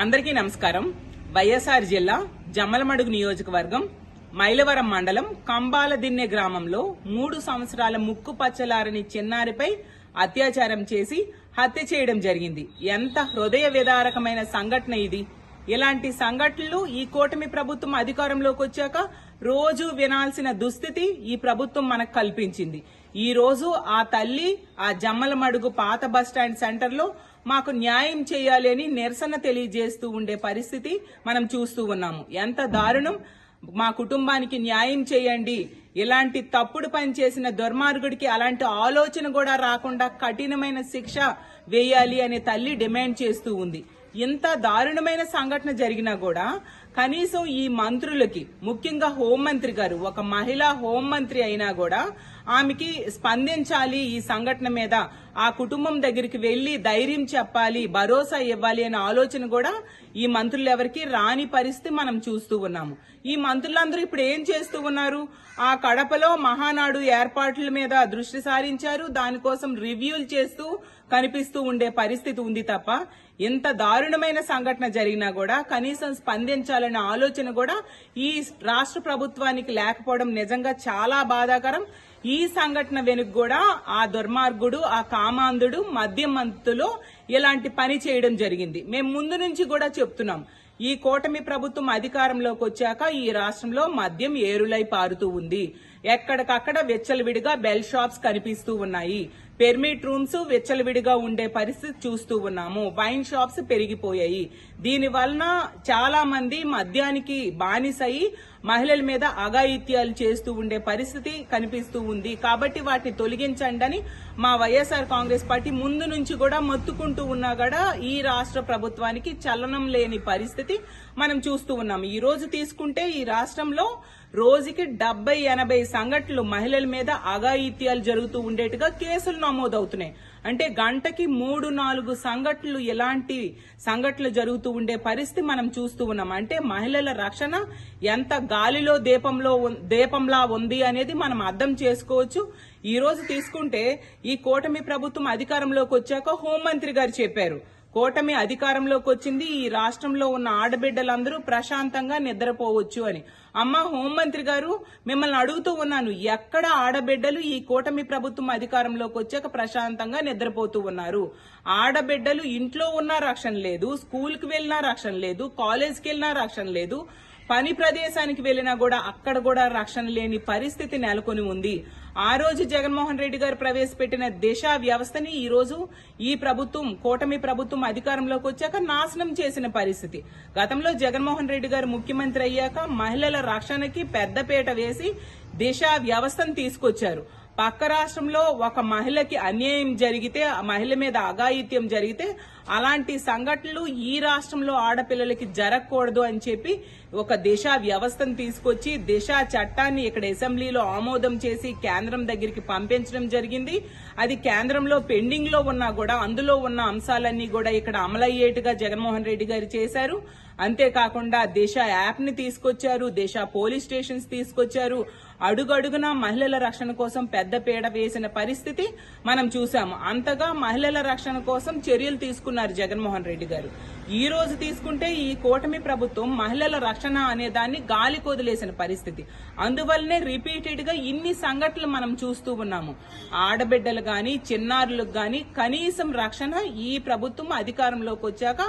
అందరికీ నమస్కారం. వైఎస్ఆర్ జిల్లా జమ్మలమడుగు నియోజకవర్గం మైలవరం మండలం కంబాల దిన్నె గ్రామంలో మూడు సంవత్సరాల ముక్కు పచ్చలారని చిన్నారిపై అత్యాచారం చేసి హత్య చేయడం జరిగింది. ఎంత హృదయ విదారకమైన సంఘటన ఇది! ఇలాంటి సంఘటనలు ఈ కూటమి ప్రభుత్వం అధికారంలోకి వచ్చాక రోజు వినాల్సిన దుస్థితి ఈ ప్రభుత్వం మనకు కల్పించింది. ఈ రోజు ఆ తల్లి ఆ జమ్మలమడుగు పాత బస్టాండ్ సెంటర్లో మాకు న్యాయం చేయాలి అని నిరసన తెలియజేస్తూ ఉండే పరిస్థితి మనం చూస్తూ ఉన్నాము. ఎంత దారుణం! మా కుటుంబానికి న్యాయం చేయండి. ఇలాంటి తప్పుడు పని చేసిన దుర్మార్గుడికి అలాంటి ఆలోచన కూడా రాకుండా కఠినమైన శిక్ష వేయాలి అనే తల్లి డిమాండ్ చేస్తూ ఉంది. ఇంత దారుణమైన సంఘటన జరిగినా కూడా కనీసం ఈ మంత్రులకి ముఖ్యంగా హోంమంత్రి గారు ఒక మహిళా హోంమంత్రి అయినా కూడా ఆమెకి స్పందించాలి ఈ సంఘటన మీద ఆ కుటుంబం దగ్గరికి వెళ్ళి ధైర్యం చెప్పాలి భరోసా ఇవ్వాలి అనే ఆలోచన కూడా ఈ మంత్రులు ఎవరికి రాని పరిస్థితి మనం చూస్తూ ఉన్నాము. ఈ మంత్రులందరూ ఇప్పుడు ఏం చేస్తూ ఉన్నారు? ఆ కడపలో మహానాడు ఏర్పాట్ల మీద దృష్టి సారించారు. దానికోసం రివ్యూలు చేస్తూ కనిపిస్తూ ఉండే పరిస్థితి ఉంది తప్ప ఇంత దారుణమైన సంఘటన జరిగినా కూడా కనీసం స్పందించాలనే ఆలోచన కూడా ఈ రాష్ట్ర ప్రభుత్వానికి లేకపోవడం నిజంగా చాలా బాధాకరం. ఈ సంఘటన వెనుక కూడా ఆ దుర్మార్గుడు ఆ కామాంధుడు మద్యమంతులో ఇలాంటి పని చేయడం జరిగింది. మేము ముందు నుంచి కూడా చెప్తున్నాం. ఈ కూటమి ప్రభుత్వం అధికారంలోకి వచ్చాక ఈ రాష్ట్రంలో మద్యం ఏరులై పారుతూ ఉంది. ఎక్కడికక్కడ వెచ్చలవిడిగా బెల్ షాప్స్ కనిపిస్తూ ఉన్నాయి. పెర్మిట్ రూమ్స్ వెచ్చలవిడిగా ఉండే పరిస్థితి చూస్తూ ఉన్నాము. వైన్ షాప్స్ పెరిగిపోయాయి. దీని వలన చాలా మంది మద్యానికి బానిసయి మహిళల మీద అఘాయిత్యాలు చేస్తూ ఉండే పరిస్థితి కనిపిస్తూ ఉంది. కాబట్టి వాటిని తొలగించండి అని మా వైఎస్ఆర్ కాంగ్రెస్ పార్టీ ముందు నుంచి కూడా మొత్తుకుంటూ ఉన్నా కూడా ఈ రాష్ట్ర ప్రభుత్వానికి చలనం లేని పరిస్థితి మనం చూస్తూ ఉన్నాం ఈ రోజు తీసుకుంటే ఈ రాష్ట్రంలో రోజుకి డెబ్బై ఎనభై సంఘటనలు మహిళల మీద అఘాయిత్యాలు జరుగుతూ ఉండేట్టుగా కేసులు నమోదవుతున్నాయి. అంటే గంటకి మూడు నాలుగు సంఘటనలు ఎలాంటి సంఘటనలు జరుగుతూ ఉండే పరిస్థితి మనం చూస్తూ ఉన్నాం. అంటే మహిళల రక్షణ ఎంత గాలిలో దీపంలో దీపంలా ఉంది అనేది మనం అర్థం చేసుకోవచ్చు. ఈ రోజు తీసుకుంటే ఈ కూటమి ప్రభుత్వం అధికారంలోకి వచ్చాక హోంమంత్రి గారు చెప్పారు. కూటమి అధికారంలోకి వచ్చింది. ఈ రాష్ట్రంలో ఉన్న ఆడబిడ్డలందరూ ప్రశాంతంగా నిద్రపోవచ్చు అని. అమ్మ హోంమంత్రి గారు మిమ్మల్ని అడుగుతూ ఉన్నాను. ఎక్కడ ఆడబిడ్డలు ఈ కూటమి ప్రభుత్వం అధికారంలోకి వచ్చాక ప్రశాంతంగా నిద్రపోతూ ఉన్నారు? ఆడబిడ్డలు ఇంట్లో ఉన్నా రక్షణ లేదు స్కూల్కి వెళ్ళినా రక్షణ లేదు కాలేజ్కి వెళ్ళినా రక్షణ లేదు. పని ప్రదేశానికి వెళ్ళినా కూడా అక్కడ కూడా రక్షణ లేని పరిస్థితి నెలకొని ఉంది. ఆ రోజు జగన్మోహన్ రెడ్డి గారు ప్రవేశపెట్టిన దిశ వ్యవస్థని ఈ రోజు ఈ ప్రభుత్వం కూటమి ప్రభుత్వం అధికారంలోకి వచ్చాక నాశనం చేసిన పరిస్థితి. గతంలో జగన్మోహన్ రెడ్డి గారు ముఖ్యమంత్రి అయ్యాక మహిళల రక్షణకి పెద్దపీట వేసి దిశ వ్యవస్థను తీసుకొచ్చారు. పక్క రాష్ట్రంలో ఒక మహిళకి అన్యాయం జరిగితే ఆ మహిళ మీద అఘాయిత్యం జరిగితే అలాంటి సంఘటనలు ఈ రాష్ట్రంలో ఆడపిల్లలకి జరగకూడదు అని చెప్పి ఒక దిశ వ్యవస్థను తీసుకొచ్చి దిశ చట్టాన్ని ఇక్కడ అసెంబ్లీలో ఆమోదం చేసి కేంద్రం దగ్గరికి పంపించడం జరిగింది. అది కేంద్రంలో పెండింగ్లో ఉన్నా కూడా అందులో ఉన్న అంశాలన్నీ కూడా ఇక్కడ అమలయ్యేట్టుగా జగన్మోహన్ రెడ్డి గారు చేశారు. అంతేకాకుండా దిశ యాప్ని తీసుకొచ్చారు దిశ పోలీస్ స్టేషన్స్ తీసుకొచ్చారు. అడుగడుగునా మహిళల రక్షణ కోసం పెద్ద పీడ వేసిన పరిస్థితి మనం చూసాము అంతగా మహిళల రక్షణ కోసం చర్యలు తీసుకున్నారు జగన్మోహన్ రెడ్డి గారు. ఈ రోజు తీసుకుంటే ఈ కూటమి ప్రభుత్వం మహిళల రక్షణ అనే దాన్ని గాలి కొదిలేసిన పరిస్థితి. అందువల్లనే రిపీటెడ్గా ఇన్ని సంఘటనలు మనం చూస్తూ ఉన్నాము. ఆడబిడ్డలు గాని చిన్నారులకు గాని కనీసం రక్షణ ఈ ప్రభుత్వం అధికారంలోకి వచ్చాక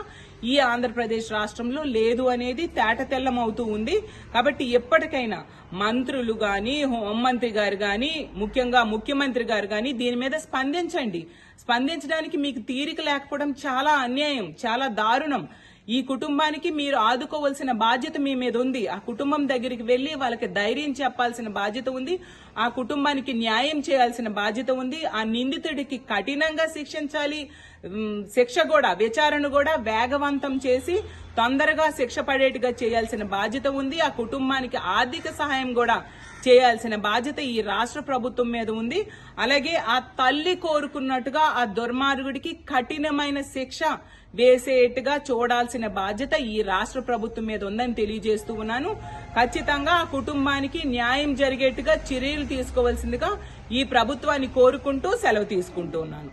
ఈ ఆంధ్రప్రదేశ్ రాష్ట్రంలో లేదు అనేది తేటతెల్లమవుతూ ఉంది. కాబట్టి ఎప్పటికైనా మంత్రులు కానీ హోంమంత్రి గారు కానీ ముఖ్యంగా ముఖ్యమంత్రి గారు కానీ దీని మీద స్పందించండి. స్పందించడానికి మీకు తీరిక లేకపోవడం చాలా అన్యాయం చాలా దారుణం. ఈ కుటుంబానికి మీరు ఆదుకోవాల్సిన బాధ్యత మీ మీద ఉంది. ఆ కుటుంబం దగ్గరికి వెళ్ళి వాళ్ళకి ధైర్యం చెప్పాల్సిన బాధ్యత ఉంది. ఆ కుటుంబానికి న్యాయం చేయాల్సిన బాధ్యత ఉంది. ఆ నిందితుడికి కఠినంగా శిక్షించాలి. శిక్ష కూడా విచారణ కూడా వేగవంతం చేసి తొందరగా శిక్ష పడేట్టుగా చేయాల్సిన బాధ్యత ఉంది. ఆ కుటుంబానికి ఆర్థిక సహాయం కూడా చేయాల్సిన బాధ్యత ఈ రాష్ట్ర ప్రభుత్వం మీద ఉంది. అలాగే ఆ తల్లి కోరుకున్నట్టుగా ఆ దుర్మార్గుడికి కఠినమైన శిక్ష వేసేట్టుగా చూడాల్సిన బాధ్యత ఈ రాష్ట్ర ప్రభుత్వం మీద ఉందని తెలియజేస్తూ ఉన్నాను. ఖచ్చితంగా ఆ కుటుంబానికి న్యాయం జరిగేట్టుగా చర్యలు తీసుకోవాల్సిందిగా ఈ ప్రభుత్వాన్ని కోరుకుంటూ సెలవు తీసుకుంటూ ఉన్నాను.